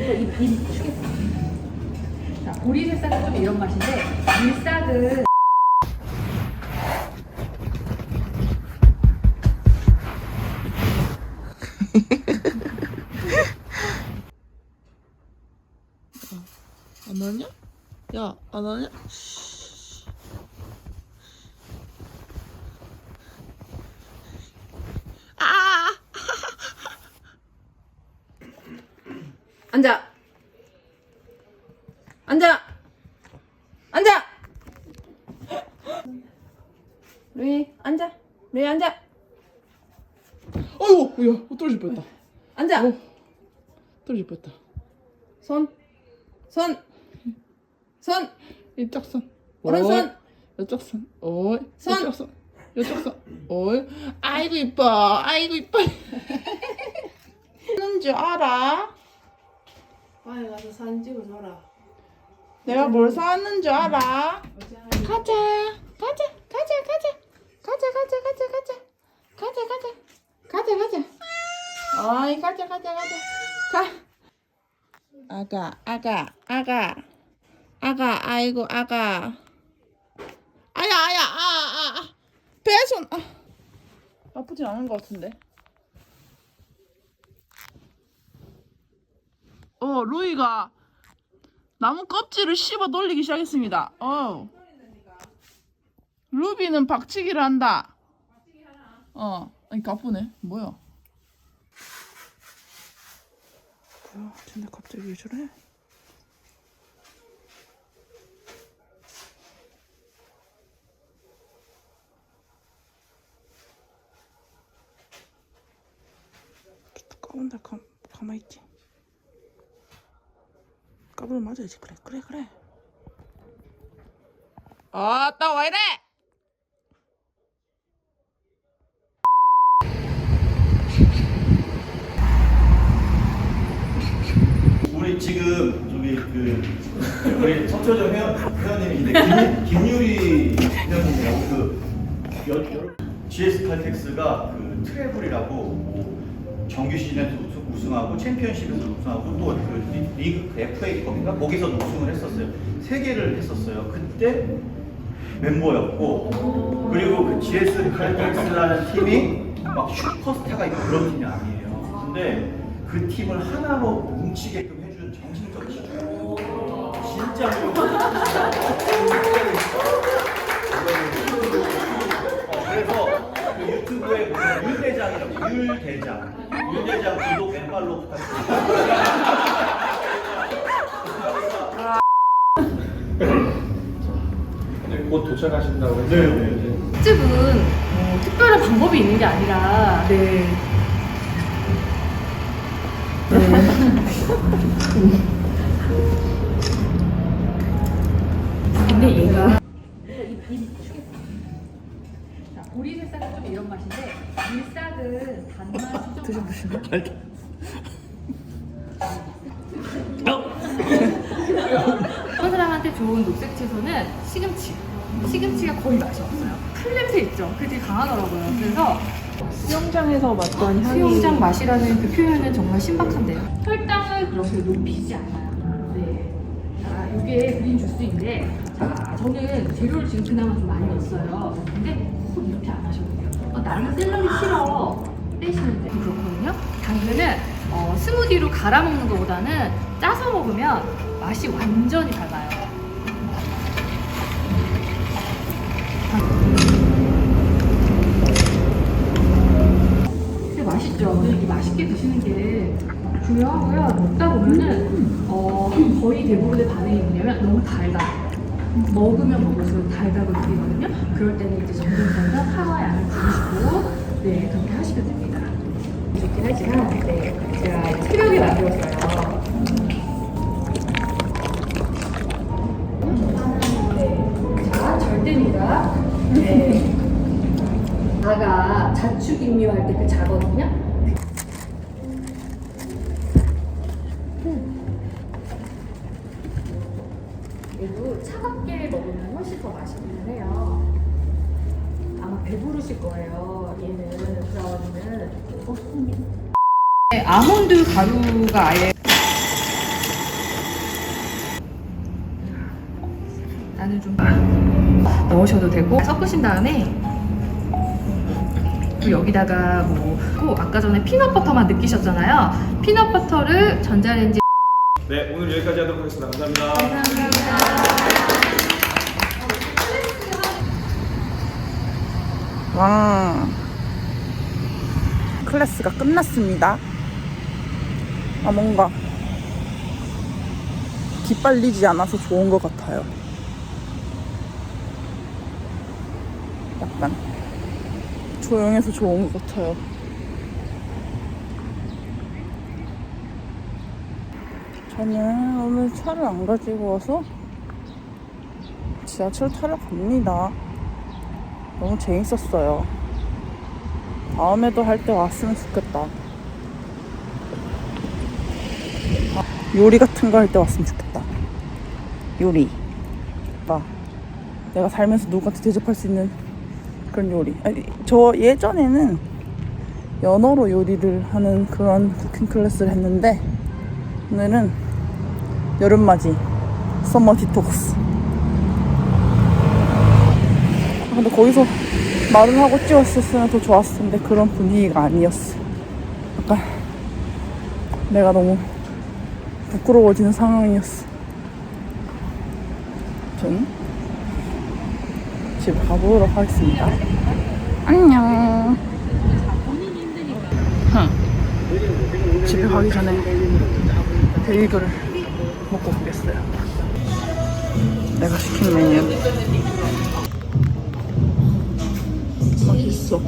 입, 입 축에서. 자, 보리새싹은 좀 이런 맛인데, 밀싹은 안 하냐? 야, 안 하냐? 아! 앉아. 앉아. 앉아. 루이 앉아. 루이 앉아. 아이고, 야, 어, 떨어질 뻔했다. 앉아. 어, 떨어질 뻔했다. 손. 손. 손. 이쪽 손. 오른손. 이쪽 손. 어이, 손. 이쪽 손. 이쪽 손. 어이, 아이고 이뻐. 아이고 이뻐. 하는 줄 알아? 빨리 가서 사진 찍어줘라. 내가 뭘 사왔는 줄 알아? 가자, 가자, 가자, 가자, 가자, 가자, 가자, 가자, 가자. 어이, 가자, 가자, 가자, 가. 아가, 아가, 아가, 아가, 아이고, 아가. 아야, 아야, 아, 아, 아. 배손. 아. 나쁘진 않은 것 같은데. 어, 루이가 나무 껍질을 씹어 돌리기 시작했습니다. 어. 루비는 박치기를 한다. 어. 아니 가쁘네. 뭐야? 뭐야? 근데 갑자기 왜 저래? 까본다 가, 가만히 있지. 까불 맞아야지 그래 그래 그래 아따 왜 이래 우리 지금 저기 그 우리 서초점 회원 회원님인데 김, 김유리 회원님이라고 그 여, 여, GS 칼텍스가 그 트래블이라고 뭐 정규 시즌에서 우승, 우승하고 챔피언십에서 우승하고 또 그 리그 그 FA컵인가 거기서 우승을 했었어요. 세 개를 했었어요. 그때 멤버였고 그리고 그 GS 칼텍스라는 팀이 막 슈퍼스타가 있고 그런 팀이 아니에요. 근데 그 팀을 하나로 기준. 진짜로. 어, 그래서 그 유튜브에 보면 율대장이라고 율대장. 율대장 구독 왼발로 부탁드립니다. 네, 곧 도착하신다고 네, 해서 네, 네. 특집은 뭐 특별한 방법이 있는 게 아니라 네. 근데 얘가 보리새싹은 좀 이런 맛인데 밀싹은 단맛이 좀 드셔보시면 어떤 사람한테 좋은 녹색 채소는 시금치. 시금치가 거의 맛이 없어요. 풀 냄새 있죠? 그게 되게 강하더라고요. 그래서 수영장에서 맡던 향이 수영장 맛이라는 그 표현은 정말 신박한데요. 혈당을 그렇게 높이지 않아요. 이게 그린 주스인데, 자, 저는 재료를 지금 그나마 좀 많이 넣었어요. 근데 꼭 이렇게 안 하셔도 돼요. 어, 나는 샐러리 싫어. 돼요. 그렇거든요. 당근은 어, 스무디로 갈아 먹는 것보다는 짜서 먹으면 맛이 완전히 달라요. 근데 맛있죠. 이게 맛있게 드시는 게 중요하고요. 먹다 보면은 어, 거의 대부분의 반응이 뭐냐면 너무 달다. 먹으면 먹을수록 달다고 느끼거든요. 그럴 때는 이제 점점 점점 파와 양을 줄이시고 네 그렇게 하시면 됩니다. 좋긴 하지만 네 제가 새벽에 만들었어요. 네. 자 절대미가 네. 아가 자축 인묘할 때 그 자거든요. 얘도 차갑게 먹으면 훨씬 더 맛있긴 해요. 아마 배부르실 거예요. 얘는 브라운은 어, 네, 아몬드 가루가 아예 나는 좀 넣으셔도 되고 섞으신 다음에 또 여기다가 뭐 아까 전에 피넛버터만 느끼셨잖아요 피넛버터를 전자레인지 네, 오늘 여기까지 하도록 하겠습니다. 감사합니다. 와. 클래스가 끝났습니다. 아, 뭔가 기빨리지 않아서 좋은 것 같아요. 약간 조용해서 좋은 것 같아요. 저는 오늘 차를 안 가지고 와서 지하철 타러 갑니다. 너무 재밌었어요. 다음에도 할 때 왔으면 좋겠다. 아, 요리 같은 거 할 때 왔으면 좋겠다. 요리. 나 내가 살면서 누구한테 대접할 수 있는 그런 요리. 아니, 저 예전에는 연어로 요리를 하는 그런 쿠킹 클래스를 했는데 오늘은 여름맞이 썸머 디톡스. 아, 근데 거기서 말을 하고 찍었었으면 더 좋았을 텐데 그런 분위기가 아니었어. 약간 내가 너무 부끄러워지는 상황이었어. 전 집에 가보도록 하겠습니다. 안녕. 흠. 집에 가기 전에 베이글을 먹고 오겠어요. 내가 시킨 메뉴. 맛있어.